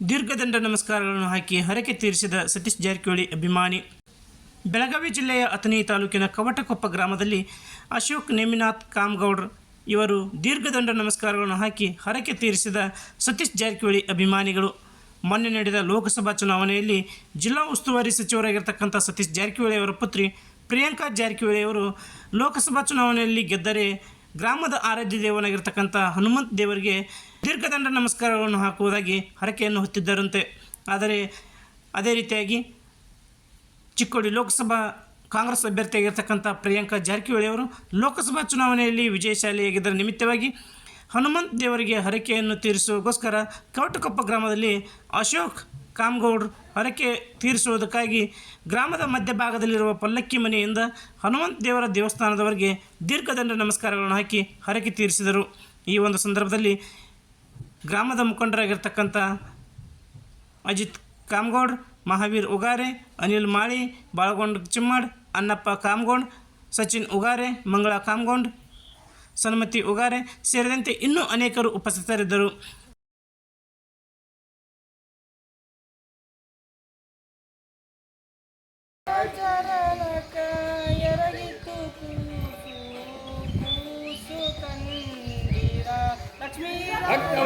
ದೀರ್ಘದಂಡ ನಮಸ್ಕಾರಗಳನ್ನು ಹಾಕಿ ಹರಕೆ ತೀರಿಸಿದ ಸತೀಶ್ ಜಾರಕಿಹೊಳಿ ಅಭಿಮಾನಿ. ಬೆಳಗಾವಿ ಜಿಲ್ಲೆಯ ಅಥಣಿ ತಾಲೂಕಿನ ಕವಟಕೊಪ್ಪ ಗ್ರಾಮದಲ್ಲಿ ಅಶೋಕ್ ನೇಮಿನಾಥ್ ಕಾಮಗೌಡ್ರ ಇವರು ದೀರ್ಘದಂಡ ನಮಸ್ಕಾರಗಳನ್ನು ಹಾಕಿ ಹರಕೆ ತೀರಿಸಿದ ಸತೀಶ್ ಜಾರಕಿಹೊಳಿ ಅಭಿಮಾನಿಗಳು. ಮೊನ್ನೆ ನಡೆದ ಲೋಕಸಭಾ ಚುನಾವಣೆಯಲ್ಲಿ ಜಿಲ್ಲಾ ಉಸ್ತುವಾರಿ ಸಚಿವರಾಗಿರ್ತಕ್ಕಂಥ ಸತೀಶ್ ಜಾರಕಿಹೊಳಿ ಅವರ ಪುತ್ರಿ ಪ್ರಿಯಾಂಕಾ ಜಾರಕಿಹೊಳಿ ಅವರು ಲೋಕಸಭಾ ಚುನಾವಣೆಯಲ್ಲಿ ಗೆದ್ದರೆ ಗ್ರಾಮದ ಆರಾಧ್ಯ ದೇವನಾಗಿರ್ತಕ್ಕಂಥ ಹನುಮಂತ ದೇವರಿಗೆ ದೀರ್ಘದಂಡ ನಮಸ್ಕಾರವನ್ನು ಹಾಕುವುದಾಗಿ ಹರಕೆಯನ್ನು ಹೊತ್ತಿದ್ದರಂತೆ. ಆದರೆ ಅದೇ ರೀತಿಯಾಗಿ ಚಿಕ್ಕೋಡಿ ಲೋಕಸಭಾ ಕಾಂಗ್ರೆಸ್ ಅಭ್ಯರ್ಥಿಯಾಗಿರ್ತಕ್ಕಂಥ ಪ್ರಿಯಾಂಕಾ ಜಾರಕಿಹೊಳಿ ಅವರು ಲೋಕಸಭಾ ಚುನಾವಣೆಯಲ್ಲಿ ವಿಜಯಶಾಲಿಯಾಗಿದ್ದರ ನಿಮಿತ್ತವಾಗಿ ಹನುಮಂತ ದೇವರಿಗೆ ಹರಕೆಯನ್ನು ತೀರಿಸುವುದಕ್ಕೋಸ್ಕರ ಕವಟಕೊಪ್ಪ ಗ್ರಾಮದಲ್ಲಿ ಅಶೋಕ್ ಕಾಮಗೌಡ್ರು ಹರಕೆ ತೀರಿಸುವುದಕ್ಕಾಗಿ ಗ್ರಾಮದ ಮಧ್ಯಭಾಗದಲ್ಲಿರುವ ಪಲ್ಲಕ್ಕಿ ಮನೆಯಿಂದ ಹನುಮಂತ ದೇವರ ದೇವಸ್ಥಾನದವರೆಗೆ ದೀರ್ಘದಂಡ ನಮಸ್ಕಾರಗಳನ್ನು ಹಾಕಿ ಹರಕೆ ತೀರಿಸಿದರು. ಈ ಒಂದು ಸಂದರ್ಭದಲ್ಲಿ ಗ್ರಾಮದ ಮುಖಂಡರಾಗಿರ್ತಕ್ಕಂಥ ಅಜಿತ್ ಕಾಮಗೌಡ್, ಮಹಾವೀರ್ ಉಗಾರೆ, ಅನಿಲ್ ಮಾಳಿ, ಬಾಳಗೊಂಡ್ ಚಿಮ್ಮಾಡ್ ಅನ್ನಪ್ಪ ಕಾಮಗೌಡ, ಸಚಿನ್ ಉಗಾರೆ, ಮಂಗಳ ಕಾಮಗೌಂಡ್, ಸನ್ಮತಿ ಉಗಾರೆ ಸೇರಿದಂತೆ ಇನ್ನೂ ಅನೇಕರು ಉಪಸ್ಥಿತರಿದ್ದರು. ಲಕ್ಷ್ಮೀ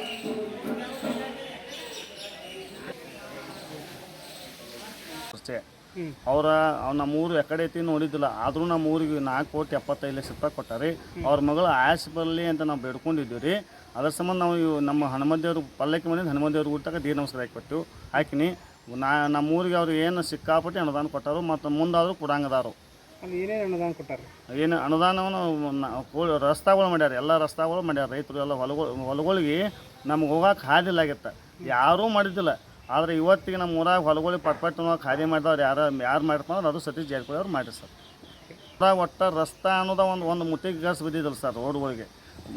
ಅಷ್ಟೇ. ಅವರ ನಮ್ಮೂರು ಎಕಡೆ ಐತಿ ನೋಡಿದ್ದಿಲ್ಲ. ಆದರೂ ನಮ್ಮ ಊರಿಗೆ ನಾಲ್ಕು ಕೋಟಿ ಎಪ್ಪತ್ತೈದು ಲಕ್ಷ ರೂಪಾಯಿ ಕೊಟ್ಟಾರೆ. ಅವ್ರ ಮಗಳು ಆಯಸ್ ಬರಲಿ ಅಂತ ನಾವು ಬೇಡ್ಕೊಂಡಿದ್ದೀವಿ ರೀ. ಅದ್ರ ಸಂಬಂಧ ನಾವು ಇವು ನಮ್ಮ ಹನುಮದೇವ್ರು ಪಲ್ಲಕ್ಕಿ ಮನೆ ಹನುಮದೇವ್ರು ಊಟಕ್ಕೆ ದೀರ್ ನಮಸ್ಕಾರ ಕೊಟ್ಟು ಹಾಕಿನಿ. ನಾ ನಮ್ಮ ಊರಿಗೆ ಅವ್ರು ಏನು ಸಿಕ್ಕಾಪಟ್ಟೆ ಅನುದಾನ ಕೊಟ್ಟಾರು ಮತ್ತು ಮುಂದಾದರೂ ಕೊಡಂಗದಾರು. ಏನೇನು ಅನುದಾನ ಕೊಟ್ಟಾರ? ಏನು ಅನುದಾನವನ್ನು ರಸ್ತಾಗಳು ಮಾಡ್ಯಾರ. ಎಲ್ಲ ರಸ್ತಾಗಳು ಮಾಡ್ಯಾರ. ರೈತರು ಎಲ್ಲ ಹೊಲಗಳು ಹೊಲಗಳಿಗೆ ನಮ್ಗೆ ಹೋಗಕ್ಕೆ ಹಾದಿಲ್ಲ ಆಗಿತ್ತು. ಯಾರೂ ಮಾಡಿದ್ದಿಲ್ಲ. ಆದರೆ ಇವತ್ತಿಗೆ ನಮ್ಮ ಊರಾಗ ಹೊಲಗಳಿಗೆ ಪಟ್ ಪಟ್ ನಾವು ಖಾಲಿ ಮಾಡಿದವ್ರು ಯಾರು ಯಾರು ಮಾಡ್ತಾವ್ರು ಅದು ಸತೀಶ್ ಜಾರಕಿಹೊಳಿ ಅವ್ರು ಮಾಡಿರಿ ಸರ್. ಊರಾಗ ಒಟ್ಟು ರಸ್ತೆ ಅನ್ನೋದು ಒಂದು ಒಂದು ಮುತ್ತಿಗೆ ಗಸ್ ಬಿದ್ದಿದ್ರು ಸರ್ ರೋಡ್ಗಳಿಗೆ.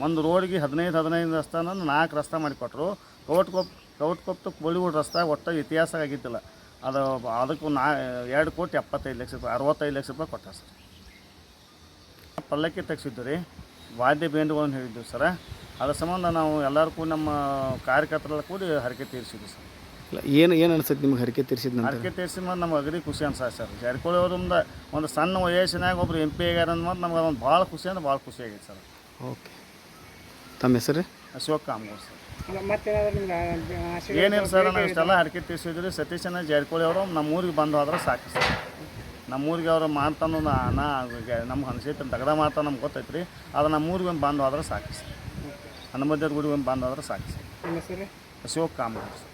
ಒಂದು ರೋಡ್ಗೆ ಹದಿನೈದು ಹದಿನೈದು ರಸ್ತಾನ ನಾಲ್ಕು ರಸ್ತೆ ಮಾಡಿಕೊಟ್ರು. ಕೌಟ್ಕೊಪ್ ಕೌಟ್ಕೊಪ್ತು ಕೋಳಿಗೋಡ್ ರಸ್ತೆ ಒಟ್ಟು ಇತಿಹಾಸ ಆಗಿದ್ದಿಲ್ಲ. ಅದು ಅದಕ್ಕೂ ನಾ ಎರಡು ಕೋಟಿ ಎಪ್ಪತ್ತೈದು ಲಕ್ಷ ರೂಪಾಯಿ, ಅರವತ್ತೈದು ಲಕ್ಷ ರೂಪಾಯಿ ಕೊಟ್ಟ ಸರ್. ಪಲ್ಲಕ್ಕಿ ತೆಗ್ಸಿದ್ದು ರೀ, ವಾದ್ಯ ಬೇಂದುಗಳನ್ನು ಹೇಳಿದ್ದೀವಿ ಸರ. ಅದ್ರ ಸಂಬಂಧ ನಾವು ಎಲ್ಲರೂ ಕೂಡ ನಮ್ಮ ಕಾರ್ಯಕರ್ತರೆಲ್ಲ ಕೂಡಿ ಹರಕೆ ತೀರಿಸಿದ್ವಿ ಸರ್. ಏನು ಏನು ಅನ್ಸುತ್ತೆ ನಿಮ್ಗೆ ಹರಕೆ ತೀರಿಸಿದ ನಂತರ? ಹರಕೆ ತೀರಿಸಿದ ಮೇಲೆ ನಮ್ಗೆ ಅಗದಿ ಖುಷಿ ಅನ್ಸ ಸರ್. ಜಾರಕಿಹೊಳಿ ಅವರಿಂದ ಒಂದು ಸಣ್ಣ ವಯಸ್ಸಿನಾಗ ಒಬ್ರು ಎಂ ಪಿ ಆಗ್ಯಾರ ಅಂದ್ಮೇಲೆ ನಮ್ಗೆ ಅದೊಂದು ಭಾಳ ಖುಷಿ ಅಂದ್ರೆ ಭಾಳ ಖುಷಿ ಆಗೈತೆ ಸರ್. ಓಕೆ. ತಮ್ಮ ಹೆಸರು? ಅಶೋಕ್ ಕಾಮಗೌಡ್ ಸರ್. ಏನಿಲ್ಲ ಸರ್ ನಾವು ಇಷ್ಟೆಲ್ಲ ಹರಕೆ ತೀರಿಸಿದ್ರಿ ಸತೀಶನ ಜಾರಕಿಹೊಳಿ ಅವರು ನಮ್ಮ ಊರಿಗೆ ಬಂದು ಹೋದ್ರೆ ಸಾಕು ಸರ್. ನಮ್ಮ ಊರಿಗೆ ಅವರು ಮಾಡ್ತಾನು ನಾ ನಮ್ಗೆ ಅನಿಸೈತೆ ತಗಡ ಮಾಡ್ತಾ ನಮ್ಗೆ ಗೊತ್ತೈತೆ ರೀ ಅದು ನಮ್ಮ ಊರಿಗೆ ಒಂದು ಬಂದು ಹೋದ್ರೆ ಸಾಕು ಸರ್. ಹನುಮದೇವ್ರ ಗುಡಿಗೆ ಒಂದು ಬಂದು ಹೋದ್ರೆ ಸಾಕು ಸರ್. ಹೆಸರು? ಅಶೋಕ್ ಕಾಮಗೌಡ್ ಸರ್.